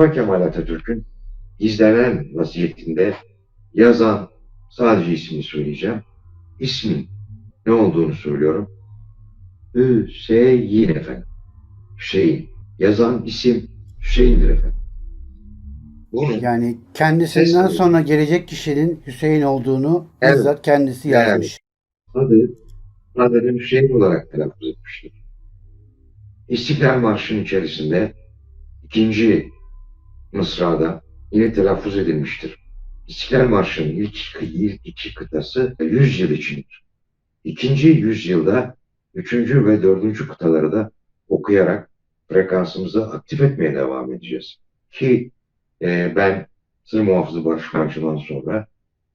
Mustafa Kemal Atatürk'ün gizlenen vaziyetinde yazan sadece ismini söyleyeceğim. İsmin ne olduğunu söylüyorum. Hüseyin efendim. Hüseyin. Yazan isim Hüseyin'dir efendim. Bunu Yani kendisinden Ses- sonra gelecek kişinin Hüseyin olduğunu Evet. bizzat kendisi Yani. yazmış. adı adını Hüseyin olarak telaffuz etmiştir. İstiklal Marşı'nın içerisinde ikinci mısrada yine telaffuz edilmiştir. İstiklal Marşı'nın ilk, ilk iki kıtası 100 yıl içindir. İkinci yüzyılda üçüncü ve dördüncü kıtaları da okuyarak frekansımızı aktif etmeye devam edeceğiz. Ki e, ben Sır Muhafızı Barış Marşı'ndan sonra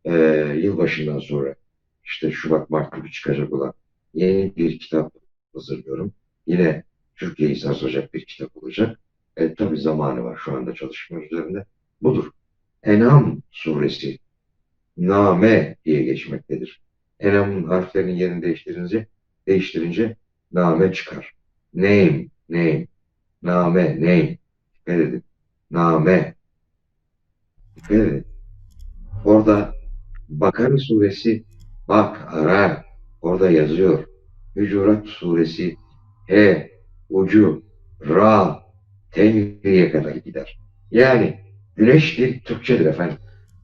e, yılbaşından sonra işte Şubat Mart gibi çıkacak olan yeni bir kitap hazırlıyorum. Yine Türkiye'yi sarsacak bir kitap olacak. E, tabii zamanı var şu anda çalışma üzerinde. Budur. Enam suresi Name diye geçmektedir. Enam'ın harflerinin yerini değiştirince, değiştirince Name çıkar. Name, name, Name, name. Dikkat edin. Name. Dikkat edin. Orada Bakara suresi bak ara orada yazıyor. Hücurat suresi H ucu Ra Tengri'ye kadar gider. Yani güneş dil Türkçedir efendim.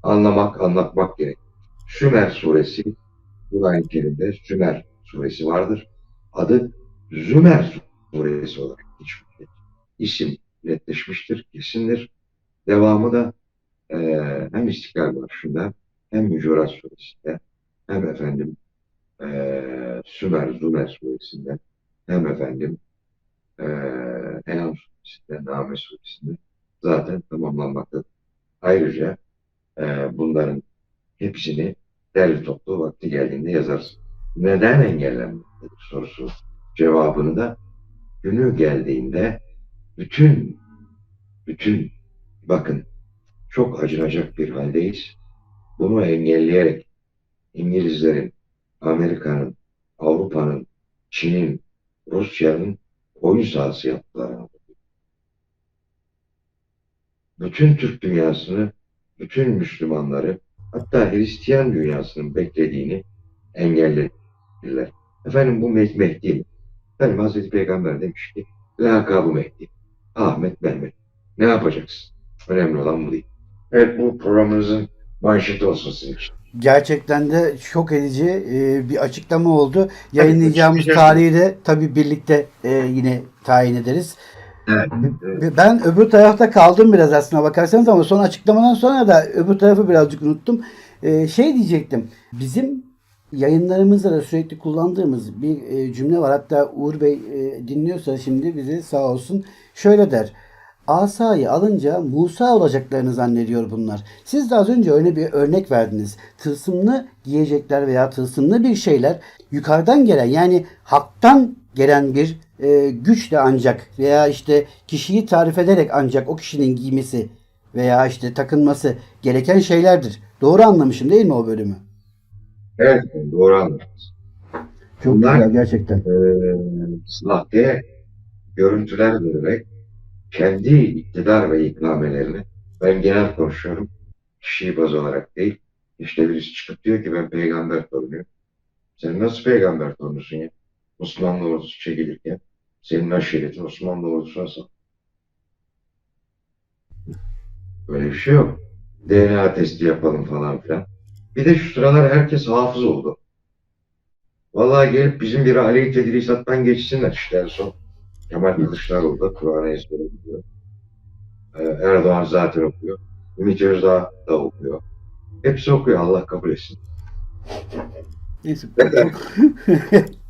Anlamak, anlatmak gerek. Sümer suresi Kur'an-ı Kerim'de Sümer suresi vardır. Adı Zümer suresi olarak geçmiştir. İsim netleşmiştir, kesindir. Devamı da eee hem İstiklal Marşı'nda hem Mücurat suresinde hem efendim eee Sümer, Zümer suresinde hem efendim eee Enam suresinde, Name suresinde zaten tamamlanmaktadır. Ayrıca eee, bunların hepsini derli toplu vakti geldiğinde yazarsın. Neden engellenmektedir sorusu cevabını da günü geldiğinde bütün bütün bakın çok acınacak bir haldeyiz. Bunu engelleyerek İngilizlerin, Amerika'nın, Avrupa'nın, Çin'in, Rusya'nın oyun sahası yaptılar. Bütün Türk dünyasını, bütün Müslümanları, hatta Hristiyan dünyasının beklediğini engellediler. Efendim bu Meh- Mehdi? Efendim Hazreti Peygamber demiş ki, lakabı Mehdi. Ahmet Mehmet. Ne yapacaksın? Önemli olan bu değil. Evet bu programımızın manşeti olsun sizin için. Gerçekten de şok edici e, bir açıklama oldu. Yayınlayacağımız tarihi de tabii birlikte e, yine tayin ederiz. Evet. B- Ben öbür tarafta kaldım biraz aslına bakarsanız ama son açıklamadan sonra da öbür tarafı birazcık unuttum. E, şey diyecektim. Bizim yayınlarımızda da sürekli kullandığımız bir e, cümle var. Hatta Uğur Bey e, dinliyorsa şimdi bizi sağ olsun şöyle der. Asayı alınca Musa olacaklarını zannediyor bunlar. Siz de az önce öyle bir örnek verdiniz. Tılsımlı giyecekler veya tılsımlı bir şeyler yukarıdan gelen yani haktan gelen bir e, güçle ancak veya işte kişiyi tarif ederek ancak o kişinin giymesi veya işte takınması gereken şeylerdir. Doğru anlamışım değil mi o bölümü? Evet, doğru anladınız. Çok Bunlar- güzel gerçekten. Ee, sahte görüntüler vererek kendi iktidar ve ikramelerini ben genel konuşuyorum. Kişiyi baz olarak değil. İşte birisi çıkıp diyor ki ben peygamber torunuyum. Sen nasıl peygamber torunusun ya? Osmanlı ordusu çekilirken senin aşiretin Osmanlı ordusuna sal. Böyle bir şey yok. DNA testi yapalım falan filan. Bir de şu sıralar herkes hafız oldu. Vallahi gelip bizim bir aleyh tedrisattan geçsinler işte en son. Kemal Kılıçdaroğlu da Kur'an'ı ezbere biliyor. Ee, Erdoğan zaten okuyor. Ümit Özdağ da okuyor. Hepsi okuyor. Allah kabul etsin. Neyse.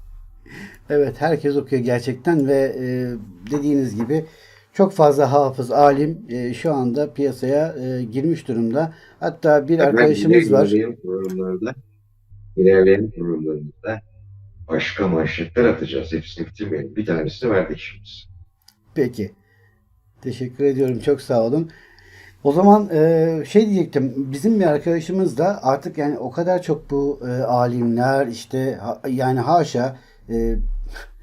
evet herkes okuyor gerçekten ve e, dediğiniz gibi çok fazla hafız, alim e, şu anda piyasaya e, girmiş durumda. Hatta bir arkadaşımız var. İlerleyen programlarda ilerleyen programlarımızda başka manşetler atacağız. Hepsini bitirmeyelim. Bir tanesini verdik şimdi. Peki. Teşekkür ediyorum. Çok sağ olun. O zaman e, şey diyecektim. Bizim bir arkadaşımız da artık yani o kadar çok bu e, alimler işte ha- yani haşa e,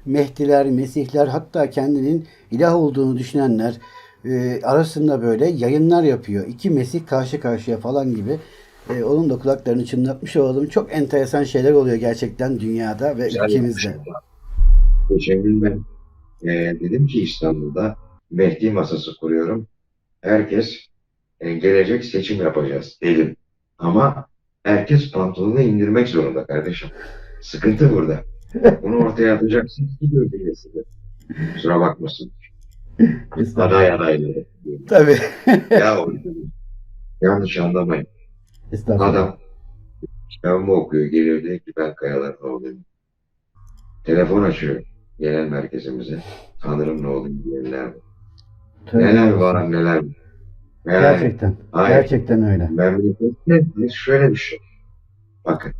Mehdiler, Mesihler hatta kendinin ilah olduğunu düşünenler e, arasında böyle yayınlar yapıyor. İki Mesih karşı karşıya falan gibi. E, onun da kulaklarını çınlatmış olalım. Çok enteresan şeyler oluyor gerçekten dünyada ve Güzel ülkemizde. Geçen gün ben e, dedim ki İstanbul'da Mehdi masası kuruyorum. Herkes e, gelecek seçim yapacağız dedim. Ama herkes pantolonu indirmek zorunda kardeşim. Sıkıntı burada. Bunu ortaya atacaksın ki gölgesi de. Kusura bakmasın. Aday adayları. Tabii. ya yanlış anlamayın. Adam kitabımı okuyor, geliyor diyor ki ben Kayalar'ın oğluyum. Telefon açıyor genel merkezimize. Tanrım ne oğlum diyenler var. Neler var neler var. Yani Gerçekten. Hayır. Gerçekten öyle. memlekette şöyle bir şey. Bakın.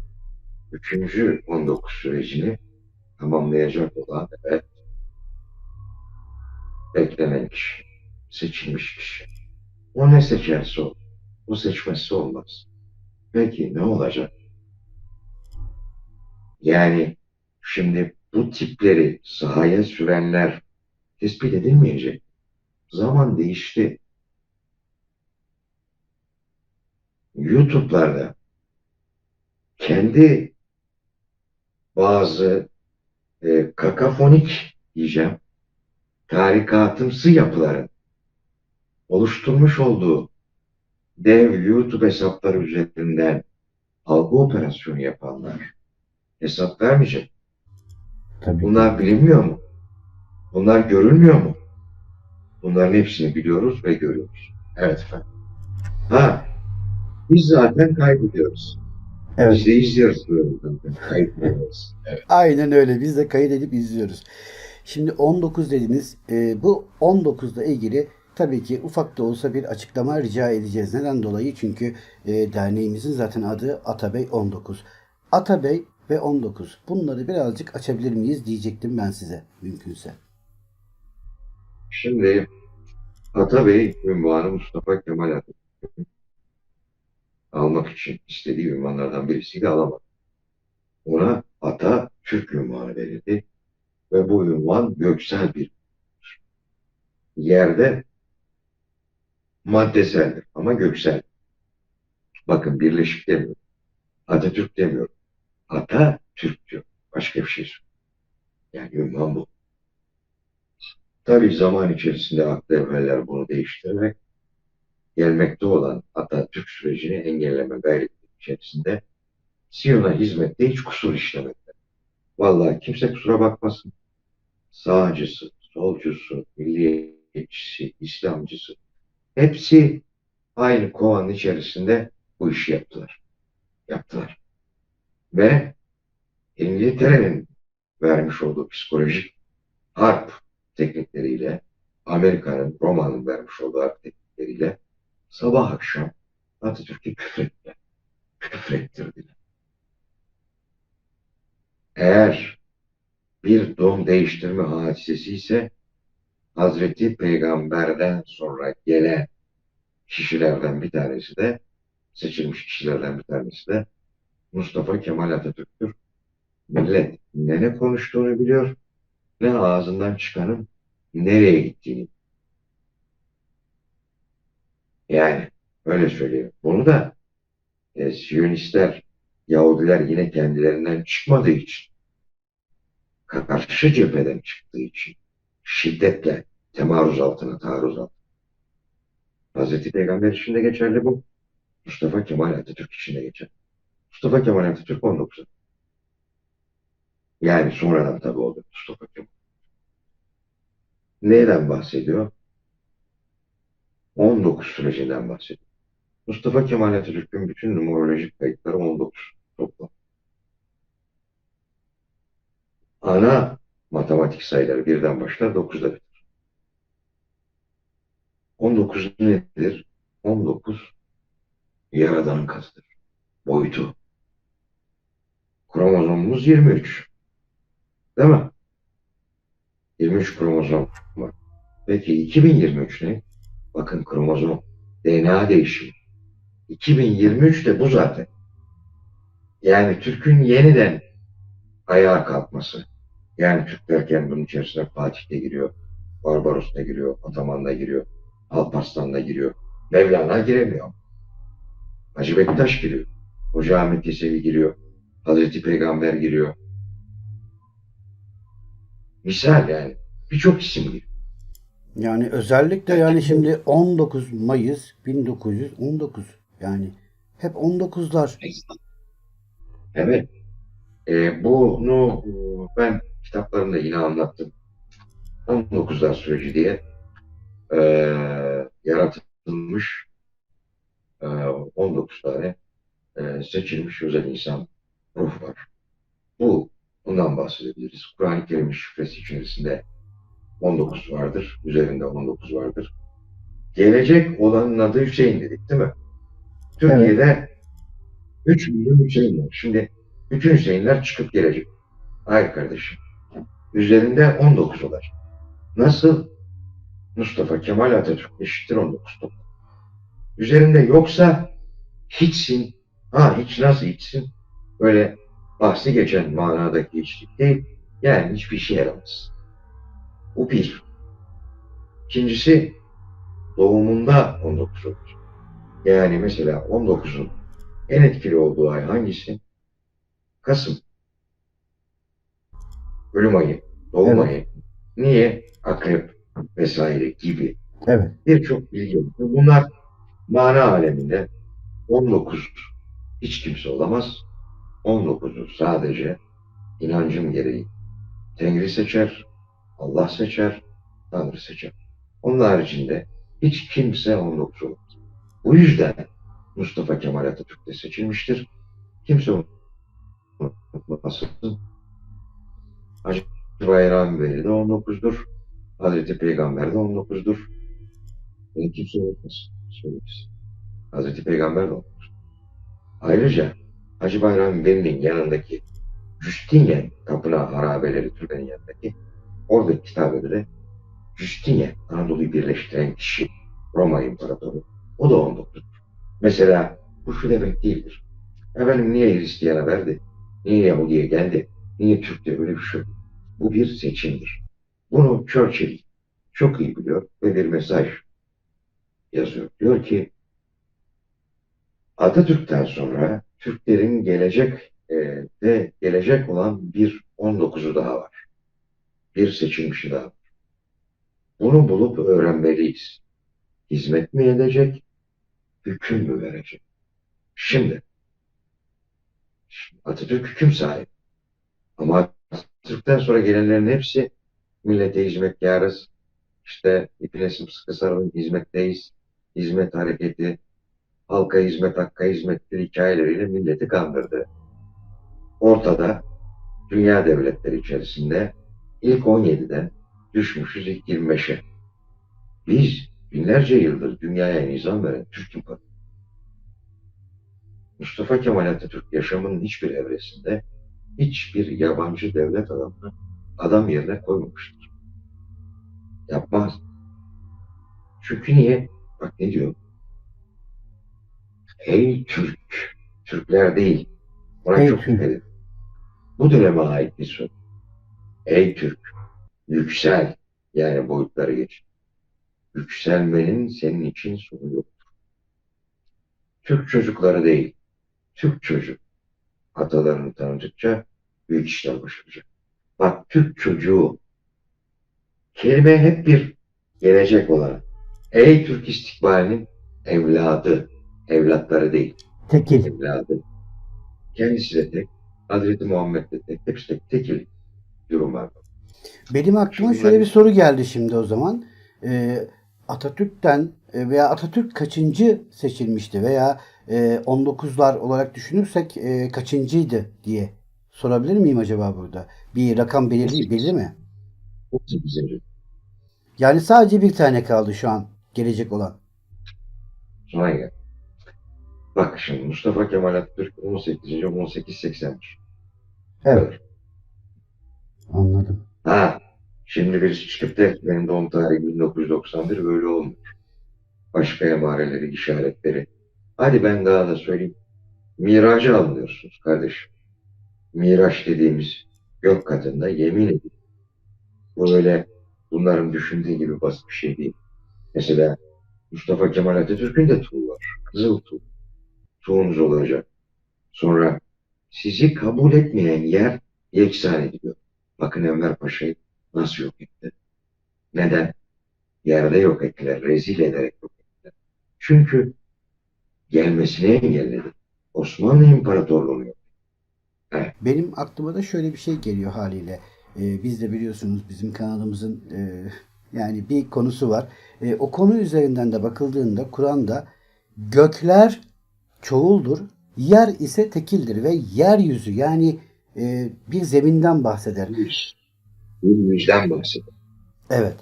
Üçüncü 19 sürecini tamamlayacak olan evet beklenen kişi. Seçilmiş kişi. O ne seçerse o. O seçmezse olmaz. Peki ne olacak? Yani şimdi bu tipleri sahaya sürenler tespit edilmeyecek. Zaman değişti. YouTube'larda kendi bazı e, kakafonik diyeceğim tarikatımsı yapıların oluşturmuş olduğu dev YouTube hesapları üzerinden algı operasyonu yapanlar hesap vermeyecek. Tabii. Bunlar bilinmiyor mu? Bunlar görülmüyor mu? Bunların hepsini biliyoruz ve görüyoruz. Evet efendim. Ha, biz zaten kaybediyoruz. Evet. Biz de izliyoruz. Evet. Aynen öyle. Biz de kayıt edip izliyoruz. Şimdi 19 dediniz. Ee, bu 19'la ilgili tabii ki ufak da olsa bir açıklama rica edeceğiz. Neden dolayı? Çünkü e, derneğimizin zaten adı Atabey 19. Atabey ve 19. Bunları birazcık açabilir miyiz diyecektim ben size mümkünse. Şimdi Atabey ünvanı Mustafa Kemal Atatürk'ün almak için istediği ünvanlardan birisiydi alamadı. Ona Ata Türk ünvanı verildi ve bu ünvan göksel bir yerde maddeseldir ama göksel. Bakın birleşik demiyor. Atatürk demiyor. Ata Türk diyor. Başka bir şey söylüyor. Yani ünvan bu. Tabii zaman içerisinde aklı bunu değiştirerek gelmekte olan Atatürk sürecini engelleme gayreti içerisinde Siyon'a hizmette hiç kusur işlemediler. Vallahi kimse kusura bakmasın. Sağcısı, solcusu, milliyetçisi, İslamcısı hepsi aynı kovanın içerisinde bu işi yaptılar. Yaptılar. Ve İngiltere'nin vermiş olduğu psikolojik harp teknikleriyle Amerika'nın, Roma'nın vermiş olduğu harp teknikleriyle sabah akşam Atatürk'ü küfrettiler. Küfrettirdiler. Eğer bir doğum değiştirme hadisesi ise Hazreti Peygamber'den sonra gelen kişilerden bir tanesi de seçilmiş kişilerden bir tanesi de Mustafa Kemal Atatürk'tür. Millet ne ne konuştuğunu biliyor, ne ağzından çıkanın nereye gittiğini. Yani öyle söyleyeyim. Bunu da e, Siyonistler, Yahudiler yine kendilerinden çıkmadığı için, karşı cepheden çıktığı için şiddetle temaruz altına, taarruz altına. Hazreti Peygamber için de geçerli bu. Mustafa Kemal Atatürk için de geçerli. Mustafa Kemal Atatürk 19. Yani sonradan tabii oldu Mustafa Kemal. Neyden bahsediyor? 19 sürecinden bahsediyor. Mustafa Kemal Atatürk'ün bütün numerolojik kayıtları 19 toplam. Ana matematik sayıları birden başlar 9'da biter. 19 nedir? 19 yaradan kasıdır. Boyutu. Kromozomumuz 23. Değil mi? 23 kromozom var. Peki 2023 ne? Bakın kromozom, DNA değişimi. 2023 de bu zaten. Yani Türk'ün yeniden ayağa kalkması. Yani Türk derken bunun içerisine Fatih de giriyor, Barbaros da giriyor, Ataman da giriyor, Alparslan da giriyor. Mevlana giremiyor. Hacı Bektaş giriyor. Hoca Ahmet Yesevi giriyor. Hazreti Peygamber giriyor. Misal yani. Birçok isim giriyor. Yani özellikle yani şimdi 19 Mayıs 1919 yani hep 19'lar. Evet. Ee, bunu e, ben kitaplarımda yine anlattım. 19'lar süreci diye ee, yaratılmış ee, 19 tane ee, seçilmiş özel insan ruh var. Bu bundan bahsedebiliriz. Kur'an-ı Kerim'in şifresi içerisinde 19 vardır. Üzerinde 19 vardır. Gelecek olanın adı Hüseyin dedik değil mi? Türkiye'de 3 milyon Hüseyin var. Şimdi bütün Hüseyinler çıkıp gelecek. Hayır kardeşim. Üzerinde 19 olacak. Nasıl? Mustafa Kemal Atatürk eşittir 19 toplam. Üzerinde yoksa hiçsin. Ha hiç nasıl hiçsin? Böyle bahsi geçen manadaki hiçlik değil. Yani hiçbir şey yaramaz. Bu bir. İkincisi doğumunda 19 olur. Yani mesela 19'un en etkili olduğu ay hangisi? Kasım. Ölüm ayı, doğum Evet. ayı. Niye? Akrep vesaire gibi Evet. birçok bilgi. Bunlar mana aleminde 19 hiç kimse olamaz. 19'u sadece inancım gereği Tengri seçer, Allah seçer, Tanrı seçer. Onun haricinde hiç kimse 19 olamaz. Bu yüzden Mustafa Kemal Atatürk de seçilmiştir. Kimse unutmasın. Hacı Bayram Veli de 19'dur. Hazreti Peygamber de 19'dur. Bunu kimse unutmasın. Söylemiş. Hazreti Peygamber de 19. Ayrıca Hacı Bayram Veli'nin yanındaki Justinian tapınağı harabeleri türbenin yanındaki oradaki kitabede Justinian Anadolu'yu birleştiren kişi Roma İmparatoru. O da 19'dur. Mesela bu şu demek değildir. Efendim niye Hristiyan'a verdi? Niye Yahudi'ye geldi? Niye Türk'te böyle bir şey? Bu bir seçimdir. Bunu Churchill çok iyi biliyor ve bir mesaj yazıyor. Diyor ki Atatürk'ten sonra Türklerin gelecek e, de gelecek olan bir 19'u daha var. Bir seçilmişi daha. Bunu bulup öğrenmeliyiz. Hizmet mi edecek, hüküm mü verecek? Şimdi Atatürk hüküm sahibi. Ama Atatürk'ten sonra gelenlerin hepsi millete hizmetkarız. İşte ipine sımsıkı sarılın hizmetteyiz. Hizmet hareketi, halka hizmet, hakka hizmettir hikayeleriyle milleti kandırdı. Ortada dünya devletleri içerisinde ilk 17'den düşmüşüz ilk 25'e. Biz binlerce yıldır dünyaya nizam veren Türk İmparatorluğu. Mustafa Kemal Atatürk yaşamının hiçbir evresinde hiçbir yabancı devlet adamını adam yerine koymamıştır. Yapmaz. Çünkü niye? Bak ne diyor? Ey Türk, Türkler değil. Ey çok Türk. Bu döneme ait bir söz. Ey Türk, yüksel. Yani boyutları geç. Yükselmenin senin için sonu yoktur. Türk çocukları değil, Türk çocuk atalarını tanıdıkça büyük işler başaracak. Bak Türk çocuğu kelime hep bir gelecek olan. Ey Türk istikbalinin evladı, evlatları değil, Tekil. evladı. Kendisi de tek, Hazreti Muhammed de tek, hepsi tek, tekil durum var. Benim aklıma Şimdi şöyle ben- bir soru geldi şimdi o zaman. Ee, Atatürk'ten e, veya Atatürk kaçıncı seçilmişti veya e, 19'lar olarak düşünürsek e, kaçıncıydı diye sorabilir miyim acaba burada? Bir rakam belirli, belirli mi? 38. Yani sadece bir tane kaldı şu an gelecek olan. Gel. Bak şimdi Mustafa Kemal Atatürk 18. 1881. Evet. Anladım. Ha, şimdi birisi çıkıp da benim doğum tarihim 1991 böyle olmuş. Başka emareleri, işaretleri. Hadi ben daha da söyleyeyim. Miracı anlıyorsunuz kardeşim. Miraç dediğimiz gök katında yemin edin. Bu öyle bunların düşündüğü gibi basit bir şey değil. Mesela Mustafa Kemal Atatürk'ün de tuğu var. Kızıl tuğ. Tuğunuz olacak. Sonra sizi kabul etmeyen yer yeksan ediliyor. Bakın Enver Paşa'yı nasıl yok etti? Neden? Yerde yok ettiler. Rezil ederek yok ettiler. Çünkü gelmesini engelledi. Osmanlı İmparatorluğu'nu yok. Benim aklıma da şöyle bir şey geliyor haliyle. Ee, biz de biliyorsunuz bizim kanalımızın e, yani bir konusu var. E, o konu üzerinden de bakıldığında Kur'an'da gökler çoğuldur, yer ise tekildir ve yeryüzü yani e, bir zeminden bahseder. Yüz. Bir yüzden bahsediyor. Evet.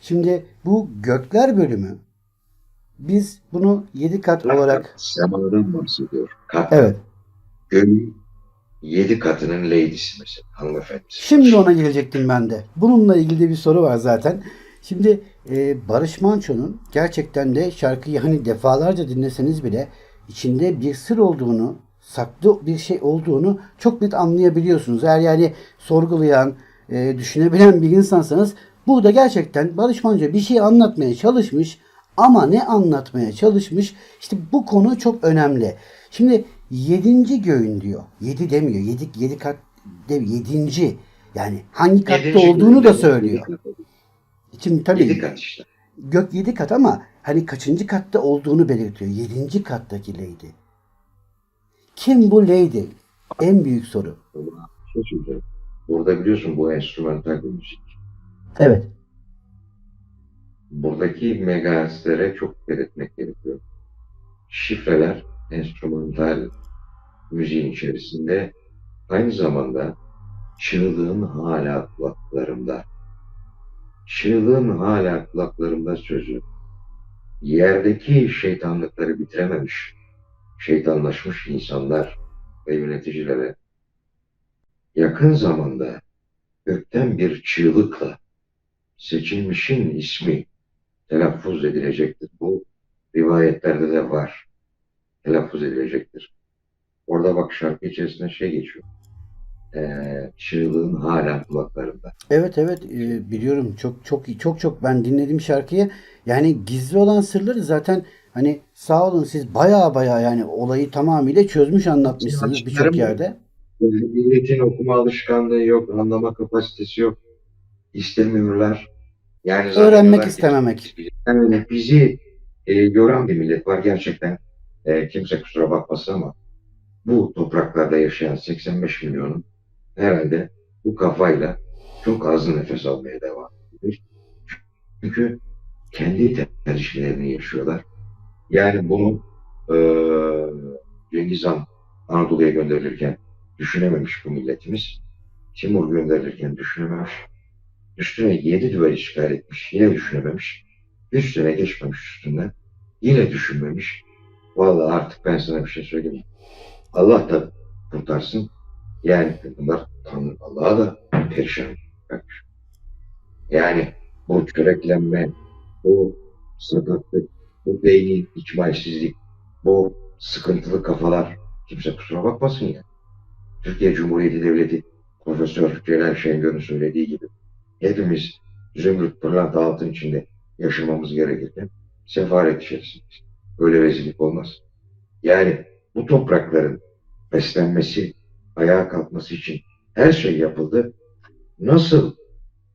Şimdi bu gökler bölümü biz bunu yedi kat olarak Semadan bahsediyor. Kat. evet. Göğün yedi katının lady'si mesela. Hanımefendisi. Şimdi ona gelecektim ben de. Bununla ilgili bir soru var zaten. Şimdi e, Barış Manço'nun gerçekten de şarkıyı hani defalarca dinleseniz bile içinde bir sır olduğunu, saklı bir şey olduğunu çok net anlayabiliyorsunuz. Eğer yani sorgulayan, e, düşünebilen bir insansanız burada gerçekten Barış Manço bir şey anlatmaya çalışmış ama ne anlatmaya çalışmış? İşte bu konu çok önemli. Şimdi yedinci göğün diyor. Yedi demiyor. Yedi, yedi kat demiyor. Yedinci. Yani hangi katta Yedinci olduğunu da söylüyor. Şimdi tabii Yedi kat işte. gök yedi kat ama hani kaçıncı katta olduğunu belirtiyor. Yedinci kattaki lady. Kim bu lady? En büyük soru. Şey söyleyeceğim. Burada biliyorsun bu enstrümantal bir müzik. Evet. Buradaki megahertzlere çok dikkat etmek gerekiyor. Şifreler enstrümantal müziğin içerisinde aynı zamanda çığlığın hala kulaklarımda. Çığlığın hala kulaklarımda sözü yerdeki şeytanlıkları bitirememiş, şeytanlaşmış insanlar ve yöneticilere yakın zamanda gökten bir çığlıkla seçilmişin ismi telaffuz edilecektir. Bu rivayetlerde de var. Telaffuz edilecektir. Orada bak şarkı içerisinde şey geçiyor. Ee, çığlığın hala kulaklarında. Evet evet e, biliyorum çok çok çok çok ben dinledim şarkıyı. Yani gizli olan sırları zaten hani sağ olun siz baya baya yani olayı tamamıyla çözmüş anlatmışsınız birçok yerde. Yani milletin okuma alışkanlığı yok, anlama kapasitesi yok. İstemiyorlar. Yani Öğrenmek istememek. Yani bizi e, yoran bir millet var gerçekten. E, kimse kusura bakmasın ama bu topraklarda yaşayan 85 milyonun herhalde bu kafayla çok az nefes almaya devam ediyor. Çünkü kendi tercihlerini yaşıyorlar. Yani bunu e, Cengiz Han Anadolu'ya gönderilirken düşünememiş bu milletimiz. Timur gönderilirken düşünememiş. Üstüne yedi düvel işgal etmiş. Yine düşünememiş. Üç sene geçmemiş üstünden. Yine düşünmemiş. Vallahi artık ben sana bir şey söyleyeyim. Allah da kurtarsın. Yani bunlar Tanrı Allah'a da perişan. Yani bu küreklenme, bu sakatlık, bu beyni ikmalsizlik, bu sıkıntılı kafalar kimse kusura bakmasın ya. Türkiye Cumhuriyeti Devleti Profesör Celal Şengör'ün söylediği gibi hepimiz zümrüt pırlanta altın içinde yaşamamız gerekirken sefaret içerisindeyiz. Böyle rezillik olmaz. Yani bu toprakların beslenmesi, ayağa kalkması için her şey yapıldı. Nasıl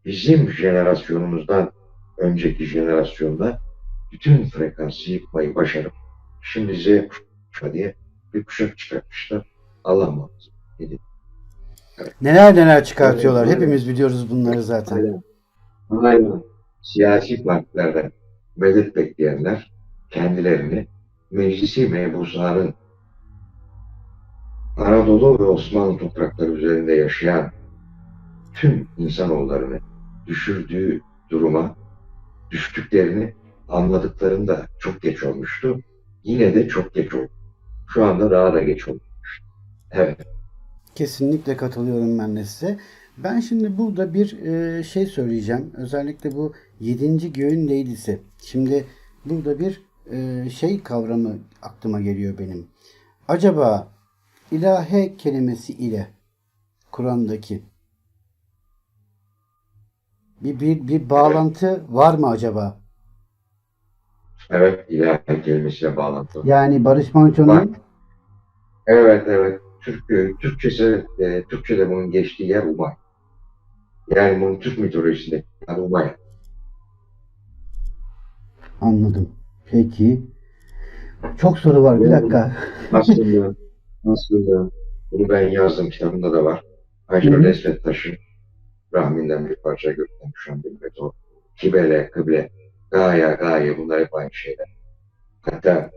bizim jenerasyonumuzdan önceki jenerasyonda bütün frekansı yıkmayı başarıp şimdi Z kuşağı diye bir kuşak çıkartmışlar. Allah muhafaza. Dedi. Neler neler çıkartıyorlar. Evet, Hepimiz biliyoruz bunları zaten. Hala, hala siyasi partilerden medet bekleyenler kendilerini meclisi mebusanın Anadolu ve Osmanlı toprakları üzerinde yaşayan tüm insanoğullarını düşürdüğü duruma düştüklerini anladıklarında çok geç olmuştu. Yine de çok geç oldu. Şu anda daha da geç oldu. Evet. Kesinlikle katılıyorum ben de size. Ben şimdi burada bir e, şey söyleyeceğim. Özellikle bu yedinci göğün leydisi. Şimdi burada bir e, şey kavramı aklıma geliyor benim. Acaba ilahe kelimesi ile Kur'an'daki bir, bir, bir bağlantı var mı acaba? Evet, ilahi kelimesiyle bağlantılı. Yani Barış Manço'nun Evet, evet. Türk, Türkçesi, e, Türkçe'de bunun geçtiği yer Umay. Yani bunun Türk mitolojisinde yani Umay. anladım. Peki. Çok soru var. Bir dakika. Aslında, aslında bunu ben yazdım kitabımda da var. Hı. Esvet Taş'ın rahminden bir parça gökten düşen bir meteor. Kibele, kıble, gaye, gaye bunlar hep aynı şeyler. Hatta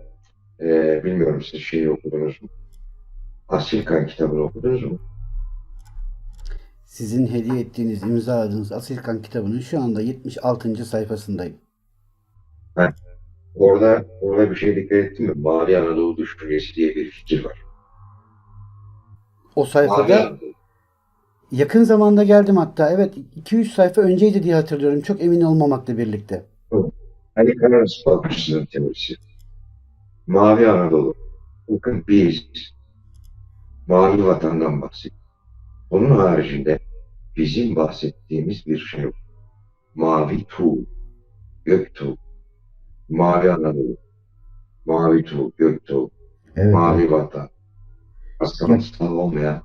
e, bilmiyorum siz şeyi okudunuz mu? Asil Kan kitabını okudunuz mu? Sizin hediye ettiğiniz, imzaladığınız Asilkan kitabının şu anda 76. sayfasındayım. Orada orada bir şey dikkat ettin mi? Mavi Anadolu düşüncesi diye bir fikir var. O sayfada yakın zamanda geldim hatta. Evet 2-3 sayfa önceydi diye hatırlıyorum. Çok emin olmamakla birlikte. Ali Kararas Balkışı'nın teorisi. Mavi Anadolu. Bakın biz mavi vatandan bahsediyoruz. Onun haricinde bizim bahsettiğimiz bir şey yok. Mavi tuğ, gök tuğ, mavi Anadolu, mavi tuğ, gök tuğ, Evet. mavi vatan. Rastlantısal olmayan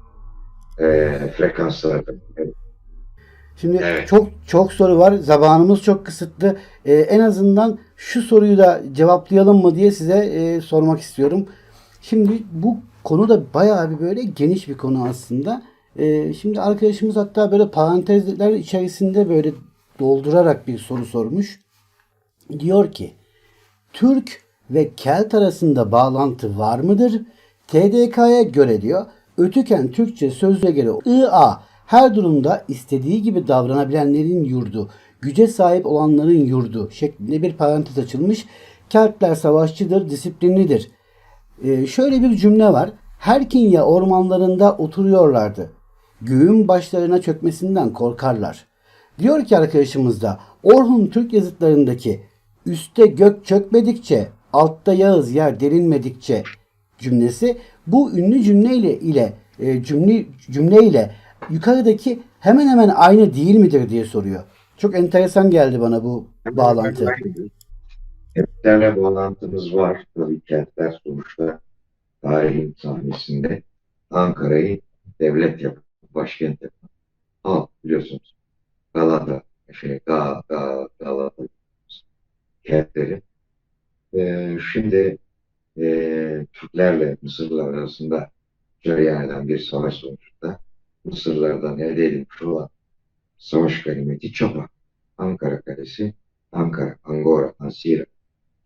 eee frekanslar. Evet. Şimdi Evet. çok çok soru var. Zamanımız çok kısıtlı. Ee, en azından şu soruyu da cevaplayalım mı diye size e, sormak istiyorum. Şimdi bu konu da bayağı bir böyle geniş bir konu aslında. Ee, şimdi arkadaşımız hatta böyle parantezler içerisinde böyle doldurarak bir soru sormuş. Diyor ki Türk ve Kelt arasında bağlantı var mıdır? TDK'ya göre diyor, Ötüken Türkçe sözlüğe göre IA her durumda istediği gibi davranabilenlerin yurdu, güce sahip olanların yurdu şeklinde bir parantez açılmış. Keltler savaşçıdır, disiplinlidir. Ee, şöyle bir cümle var. Herkinya ormanlarında oturuyorlardı. Göğün başlarına çökmesinden korkarlar. Diyor ki arkadaşımız da Orhun Türk yazıtlarındaki üstte gök çökmedikçe altta Yağız yer delinmedikçe cümlesi bu ünlü cümleyle ile e, cümle cümleyle yukarıdaki hemen hemen aynı değil midir diye soruyor. Çok enteresan geldi bana bu bağlantı. Kentlerle bağlantımız var. Tabii kentler sonuçta tarihin sahnesinde Ankara'yı devlet yapıp, başkent yapıp. Al biliyorsunuz. Galata, şey, Ga, Ga, Galata kentleri. Ee, şimdi e, Türklerle Mısırlılar arasında cereyan eden bir savaş sonucunda Mısırlardan elde edilmiş olan savaş ganimeti Çapa, Ankara Kalesi, Ankara, Angora, Ansira,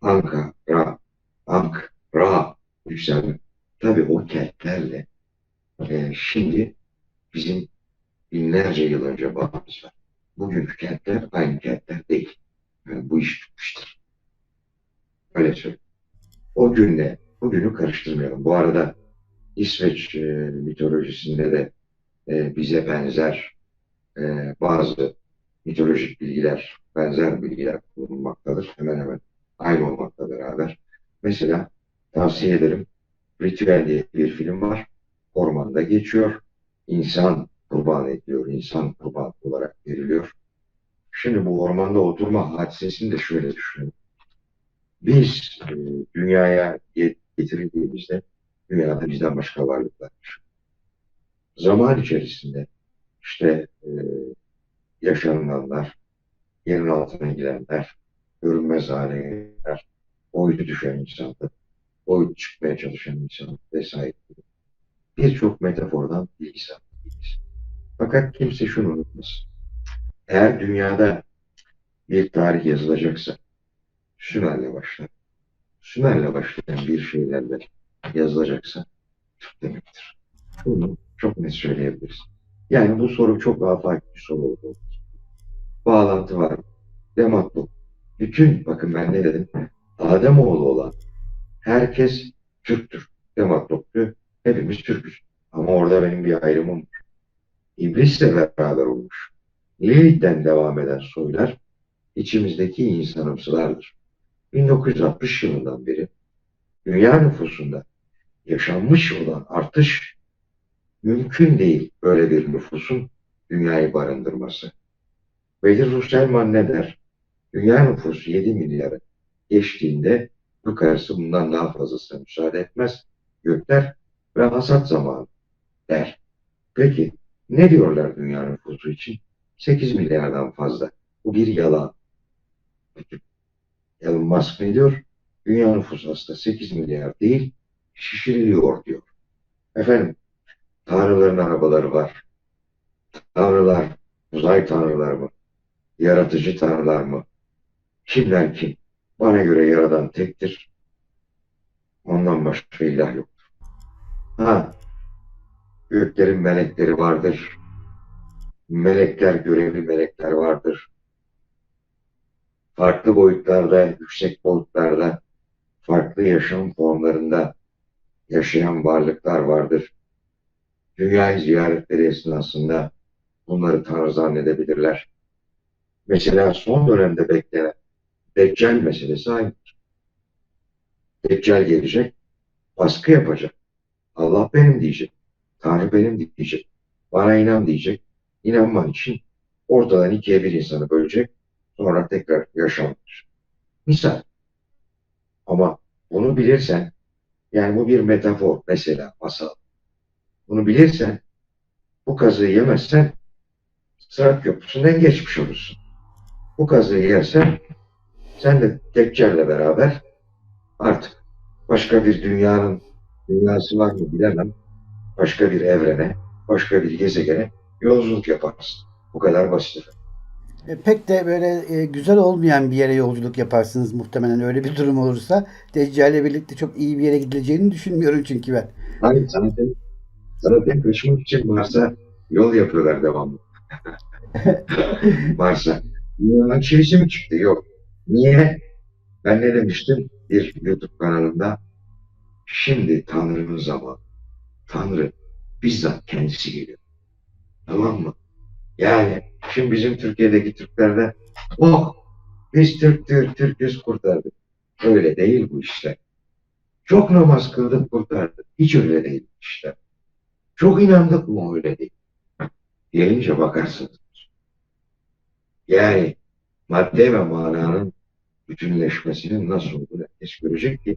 Ankara, Ankara yükselme. Tabii o kentlerle e, şimdi bizim binlerce yıl önce bağımız var. Bugünkü kentler aynı kentler değil. Yani bu iş bitmiştir. Öyle söyleyeyim. O günle bugünü karıştırmayalım. Bu arada İsveç e, mitolojisinde de e, bize benzer e, bazı mitolojik bilgiler, benzer bilgiler bulunmaktadır. Hemen hemen aynı olmakla beraber. Mesela tavsiye ederim. Ritüel diye bir film var. Ormanda geçiyor. İnsan kurban ediliyor. İnsan kurban olarak veriliyor. Şimdi bu ormanda oturma hadisesini de şöyle düşünelim. Biz e, dünyaya getirildiğimizde dünyada bizden başka varlıklar var. Zaman içerisinde işte e, yaşanılanlar, yerin altına girenler, görünmez hale gelenler, boyutu düşen insanlar, boyut çıkmaya çalışan insan vesaire. Birçok metafordan bilgi sahibiyiz. Fakat kimse şunu unutmasın. Eğer dünyada bir tarih yazılacaksa Sümer'le başlar. Sümer'le başlayan bir şeylerle yazılacaksa Türk demektir. Bunu çok net söyleyebiliriz. Yani bu soru çok afaki bir soru oldu. Bağlantı var. Demat bu. Bütün, bakın ben ne dedim? Ademoğlu olan herkes Türktür. Dematloktu. Hepimiz Türk'üz. Ama orada benim bir ayrımım var. İblisle beraber olmuş. Lilith'ten devam eden soylar içimizdeki insanımsılardır. 1960 yılından beri dünya nüfusunda yaşanmış olan artış mümkün değil böyle bir nüfusun dünyayı barındırması. Bedir Ruselman ne der? Dünya nüfusu 7 milyarı geçtiğinde yukarısı bundan daha fazlasına müsaade etmez. Gökler ve hasat zamanı der. Peki ne diyorlar dünya nüfusu için? 8 milyardan fazla. Bu bir yalan. Elon Musk ne diyor? Dünya nüfusu aslında 8 milyar değil, şişiriliyor diyor. Efendim, tanrıların arabaları var. Tanrılar, uzay tanrılar mı? Yaratıcı tanrılar mı? Kimler kim? Bana göre yaradan tektir. Ondan başka ilah yoktur. Ha, göklerin melekleri vardır. Melekler, görevli melekler vardır. Farklı boyutlarda, yüksek boyutlarda, farklı yaşam formlarında yaşayan varlıklar vardır. Dünyayı ziyaretleri esnasında bunları tanrı zannedebilirler. Mesela son dönemde beklenen Deccal meselesi aynıdır. Deccal gelecek, baskı yapacak. Allah benim diyecek. Tanrı benim diyecek. Bana inan diyecek. İnanman için ortadan ikiye bir insanı bölecek. Sonra tekrar yaşanır. Misal. Ama bunu bilirsen, yani bu bir metafor mesela, masal. Bunu bilirsen, bu kazığı yemezsen Sırat Köprüsü'nden geçmiş olursun. Bu kazığı yersen sen de Deccal'le beraber artık başka bir dünyanın dünyası var mı bilemem. Başka bir evrene, başka bir gezegene yolculuk yaparsın. Bu kadar basit. E, pek de böyle e, güzel olmayan bir yere yolculuk yaparsınız muhtemelen öyle bir durum olursa. Deccal'le birlikte çok iyi bir yere gidileceğini düşünmüyorum çünkü ben. Hani zaten, zaten kaçmak için Mars'a yol yapıyorlar devamlı. Mars'a. Dünyanın çivisi mi çıktı? Yok. Niye? Ben ne demiştim bir YouTube kanalında? Şimdi Tanrı'nın zamanı. Tanrı bizzat kendisi geliyor. Tamam mı? Yani şimdi bizim Türkiye'deki Türklerde oh biz Türk, Türk, Türk'üz kurtardık. Öyle değil bu işler. Çok namaz kıldık kurtardık. Hiç öyle değil bu işler. Çok inandık mı öyle. Gelince bakarsınız. Yani madde ve mananın bütünleşmesinin nasıl olduğunu herkes görecek ki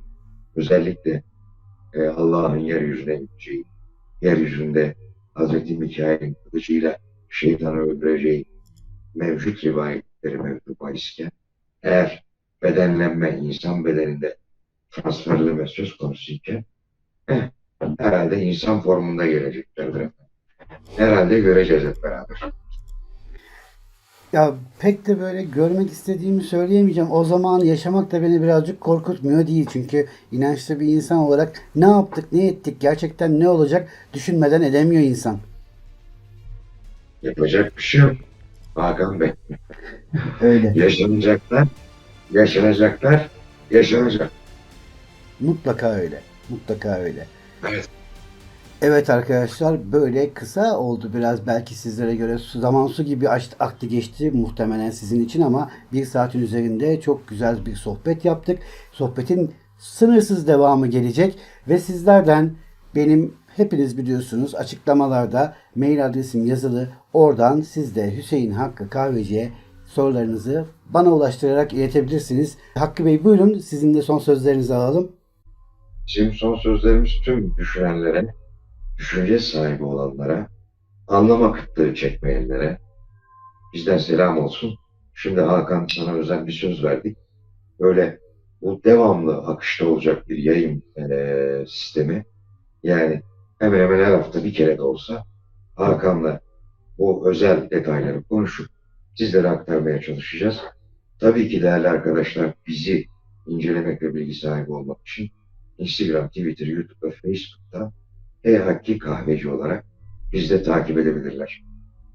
özellikle e, Allah'ın yeryüzüne ineceği, yeryüzünde Hz. Mikail'in kılıcıyla şeytanı öldüreceği mevcut rivayetleri mevzu bahisken eğer bedenlenme insan bedeninde transferleme söz konusu iken eh, herhalde insan formunda geleceklerdir. Herhalde göreceğiz hep beraber. Ya pek de böyle görmek istediğimi söyleyemeyeceğim. O zaman yaşamak da beni birazcık korkutmuyor değil. Çünkü inançlı bir insan olarak ne yaptık, ne ettik, gerçekten ne olacak düşünmeden edemiyor insan. Yapacak bir şey yok. Hakan Bey. Öyle. Yaşanacaklar, yaşanacaklar, yaşanacak. Mutlaka öyle. Mutlaka öyle. Evet. Arkadaşlar böyle kısa oldu biraz belki sizlere göre zaman su gibi aktı geçti muhtemelen sizin için ama bir saatin üzerinde çok güzel bir sohbet yaptık. Sohbetin sınırsız devamı gelecek ve sizlerden benim hepiniz biliyorsunuz açıklamalarda mail adresim yazılı. Oradan siz de Hüseyin Hakkı Kahveci'ye sorularınızı bana ulaştırarak iletebilirsiniz. Hakkı Bey buyurun sizin de son sözlerinizi alalım. Bizim son sözlerimiz tüm düşünenlere, düşünce sahibi olanlara, anlama kıtlığı çekmeyenlere bizden selam olsun. Şimdi Hakan sana özel bir söz verdik. Böyle bu devamlı akışta olacak bir yayın eee, sistemi. Yani hemen hemen her hafta bir kere de olsa Hakan'la bu özel detayları konuşup sizlere aktarmaya çalışacağız. Tabii ki değerli arkadaşlar bizi incelemek ve bilgi sahibi olmak için Instagram, Twitter, YouTube ve Facebook'ta Hey Kahveci olarak bizi de takip edebilirler.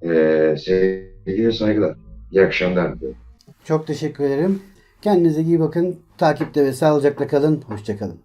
Ee, sevgi ve saygılar. İyi akşamlar diliyorum. Çok teşekkür ederim. Kendinize iyi bakın. Takipte ve sağlıcakla kalın. Hoşçakalın.